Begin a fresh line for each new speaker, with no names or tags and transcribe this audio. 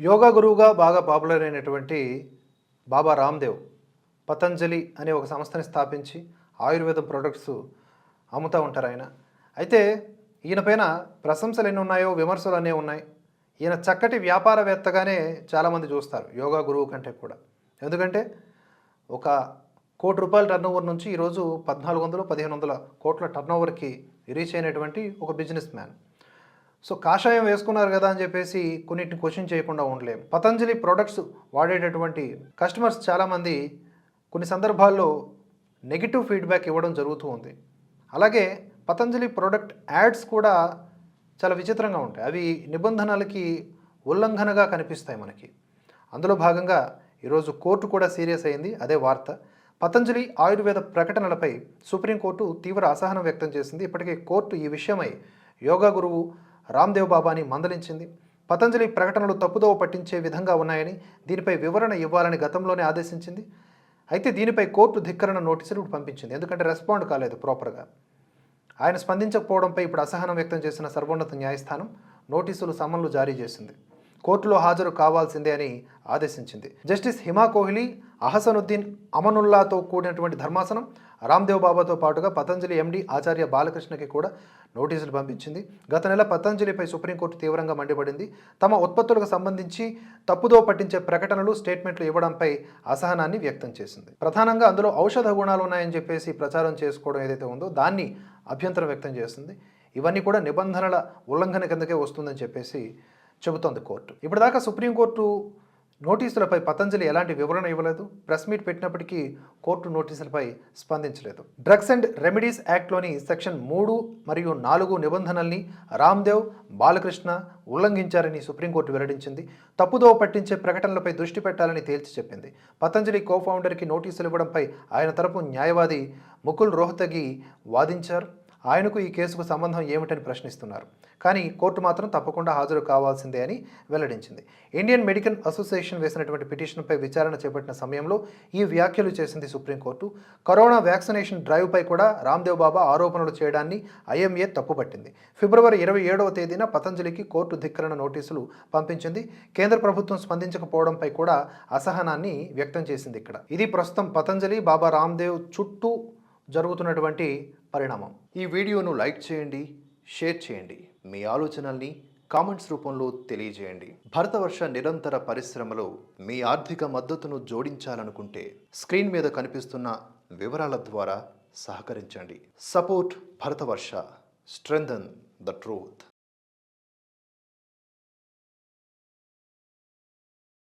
యోగా గురువుగా బాగా పాపులర్ అయినటువంటి బాబా రామ్దేవ్ పతంజలి అనే ఒక సంస్థని స్థాపించి ఆయుర్వేదం ప్రొడక్ట్స్ అమ్ముతూ ఉంటారు ఆయన. అయితే ఈయన పైన ప్రశంసలు ఎన్ని ఉన్నాయో విమర్శలు అనే ఉన్నాయి. ఈయన చక్కటి వ్యాపారవేత్తగానే చాలామంది చూస్తారు యోగా గురువు కంటే కూడా. ఎందుకంటే ఒక కోటి రూపాయల టర్న్ ఓవర్ నుంచి ఈరోజు పద్నాలుగు వందలు పదిహేను వందల కోట్ల టర్న్ ఓవర్కి రీచ్ అయినటువంటి ఒక బిజినెస్ మ్యాన్ సో కాషాయం వేసుకున్నారు కదా అని చెప్పేసి కొన్నిటిని క్వశ్చన్ చేయకుండా ఉండలేం. పతంజలి ప్రోడక్ట్స్ వాడేటటువంటి కస్టమర్స్ చాలామంది కొన్ని సందర్భాల్లో నెగిటివ్ ఫీడ్బ్యాక్ ఇవ్వడం జరుగుతూ ఉంది. అలాగే పతంజలి ప్రోడక్ట్ యాడ్స్ కూడా చాలా విచిత్రంగా ఉంటాయి. అవి నిబంధనలకి ఉల్లంఘనగా కనిపిస్తాయి మనకి. అందులో భాగంగా ఈరోజు కోర్టు కూడా సీరియస్ అయింది. అదే వార్త. పతంజలి ఆయుర్వేద ప్రకటనలపై సుప్రీంకోర్టు తీవ్ర అసహనం వ్యక్తం చేసింది. ఇప్పటికే కోర్టు ఈ విషయమై యోగా గురువు రామ్దేవ్ బాబాని మందలించింది. పతంజలి ప్రకటనలు తప్పుదోవ పట్టించే విధంగా ఉన్నాయని దీనిపై వివరణ ఇవ్వాలని గతంలోనే ఆదేశించింది. అయితే దీనిపై కోర్టు ధిక్కరణ నోటీసులు ఇప్పుడు పంపించింది. ఎందుకంటే రెస్పాండ్ కాలేదు ప్రాపర్గా. ఆయన స్పందించకపోవడంపై ఇప్పుడు అసహనం వ్యక్తం చేసిన సర్వోన్నత న్యాయస్థానం నోటీసులు సమన్లు జారీ చేసింది. కోర్టులో హాజరు కావాల్సిందే అని ఆదేశించింది. జస్టిస్ హిమా కోహ్లీ అహసనుద్దీన్ అమనుల్లాతో కూడినటువంటి ధర్మాసనం రామ్దేవ్ బాబాతో పాటుగా పతంజలి ఎండి ఆచార్య బాలకృష్ణకి కూడా నోటీసులు పంపించింది. గత నెల పతంజలిపై సుప్రీంకోర్టు తీవ్రంగా మండిపడింది. తమ ఉత్పత్తులకు సంబంధించి తప్పుదో పట్టించే ప్రకటనలు స్టేట్మెంట్లు ఇవ్వడంపై అసహనాన్ని వ్యక్తం చేసింది. ప్రధానంగా అందులో ఔషధ గుణాలు ఉన్నాయని చెప్పేసి ప్రచారం చేసుకోవడం ఏదైతే ఉందో దాన్ని అభ్యంతరం వ్యక్తం చేస్తుంది ఇవన్నీ కూడా నిబంధనల ఉల్లంఘన కిందకే వస్తుందని చెప్పేసి చెబుతోంది కోర్టు. ఇప్పటిదాకా సుప్రీంకోర్టు నోటీసులపై పతంజలి ఎలాంటి వివరణ ఇవ్వలేదు. ప్రెస్ మీట్ పెట్టినప్పటికీ కోర్టు నోటీసులపై స్పందించలేదు. డ్రగ్స్ అండ్ రెమెడీస్ యాక్ట్లోని సెక్షన్ మూడు మరియు నాలుగు నిబంధనల్ని రామ్దేవ్ బాలకృష్ణ ఉల్లంఘించారని సుప్రీంకోర్టు వెల్లడించింది. తప్పుదోవ పట్టించే ప్రకటనలపై దృష్టి పెట్టాలని తేల్చి చెప్పింది. పతంజలి కోఫౌండర్కి నోటీసులు ఇవ్వడంపై ఆయన తరపు న్యాయవాది ముకుల్ రోహ్తగి వాదించారు. ఆయనకు ఈ కేసుకు సంబంధం ఏమిటని ప్రశ్నిస్తున్నారు. కానీ కోర్టు మాత్రం తప్పకుండా హాజరు కావాల్సిందే అని వెల్లడించింది. ఇండియన్ మెడికల్ అసోసియేషన్ వేసినటువంటి పిటిషన్పై విచారణ చేపట్టిన సమయంలో ఈ వ్యాఖ్యలు చేసింది సుప్రీంకోర్టు. కరోనా వ్యాక్సినేషన్ డ్రైవ్పై కూడా రామ్దేవ్ బాబా ఆరోపణలు చేయడాన్ని ఐఎంఏ తప్పుపట్టింది. ఫిబ్రవరి ఇరవై ఏడవ తేదీన పతంజలికి కోర్టు ధిక్కరణ నోటీసులు పంపించింది. కేంద్ర ప్రభుత్వం స్పందించకపోవడంపై కూడా అసహనాన్ని వ్యక్తం చేసింది ఇక్కడ. ఇది ప్రస్తుతం పతంజలి బాబా రామ్దేవ్ చుట్టూ జరుగుతున్నటువంటి పరిణామం. ఈ వీడియోను లైక్ చేయండి షేర్ చేయండి. మీ ఆలోచనల్ని కామెంట్స్ రూపంలో తెలియజేయండి. భరతవర్ష నిరంతర పరిశ్రమలో మీ ఆర్థిక మద్దతును జోడించాలనుకుంటే స్క్రీన్ మీద కనిపిస్తున్న వివరాల ద్వారా సహకరించండి. Support Bharatavarsha strengthen the truth.